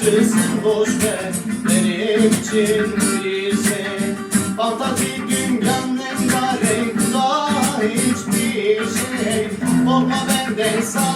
acısın boş ver Benim için değilse Fantazi dünyanın rengarenk Daha hiçbir şey Olma benden sağ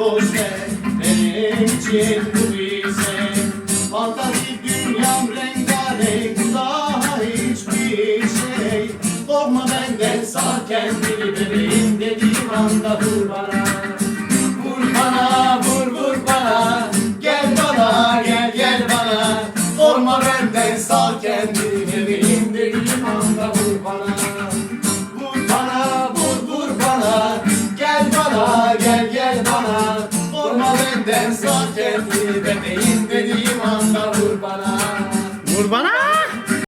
boş Benim için bu ise Fantazi dünyam rengarenk Daha hiçbir şey. Korkma benden sağ kendini bebeğim Dediğim anda vur bana Vur bana vur vur bana. Gel bana gel gel bana. Korkma benden sağ kendini benden sağ kendini bebeğim